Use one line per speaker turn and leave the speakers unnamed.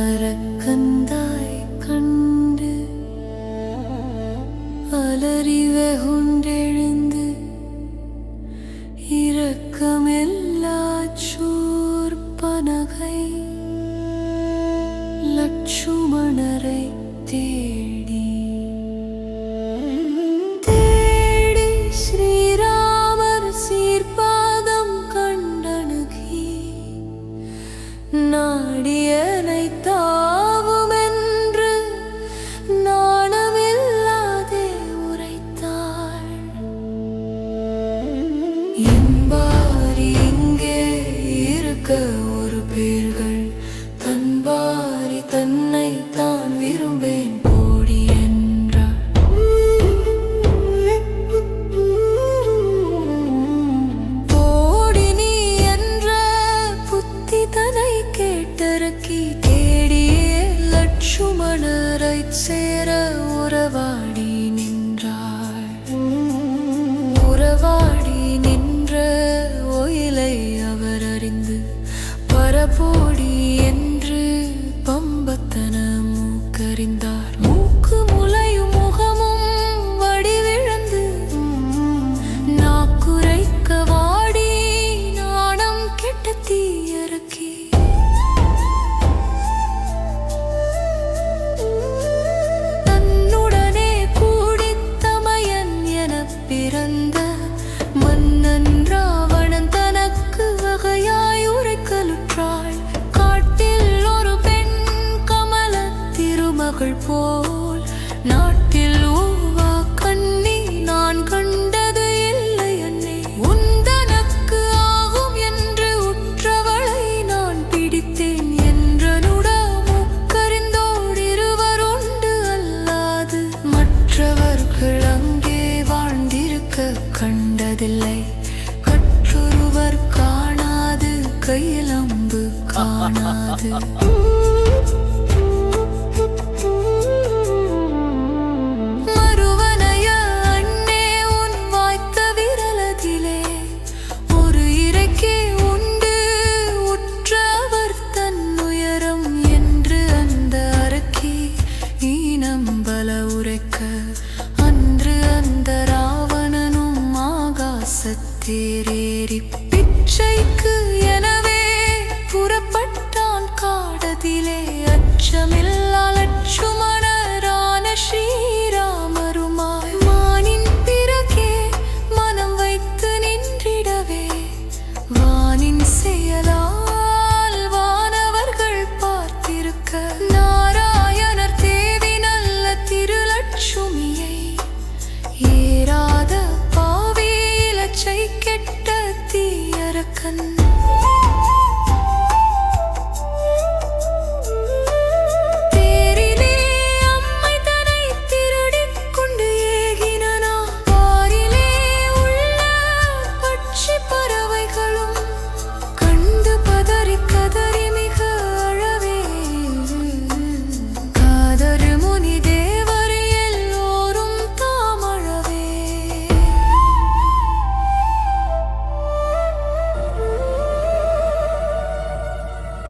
அரக்கந்தாய் கண்டு அலறிவே உண்டெழுந்து இரக்கமெல்லா சூர்பனகை லட்சுமணரை தேடி. தேடி ஸ்ரீராமர் தாவுமென்று நாணமில்லாதே உரைத்தாள். இங்கே இருக்க உறவாடி நின்றாள் உறவாடி நின்ற ஒயிலை அவர் அறிந்து பரபோடி என்று பம்பத்தன மூக்கறிந்தார் திருமகள் போல் நாட்டில் ஊவா கண்ணி நான் கண்டது இல்லை அன்னே உந்தனக்கு ஆகும் என்று உற்றவளை நான் பிடித்தேன். என்றனுட முக்கறிந்தோர் இருவருண்டு அல்லாது. மற்றவர்கள் அங்கே வாழ்ந்திருக்க கண்டதில்லை. கற்றொருவர் காணாது கையில் அம்பு காணாது. உரைக்க அன்று அந்த ராவணனும் ஆகாசத்தேரேறி பிச்சைக்கு எனவே புறப்பட்டான் காடதிலே அச்சமில்லை. தீயரக்கன்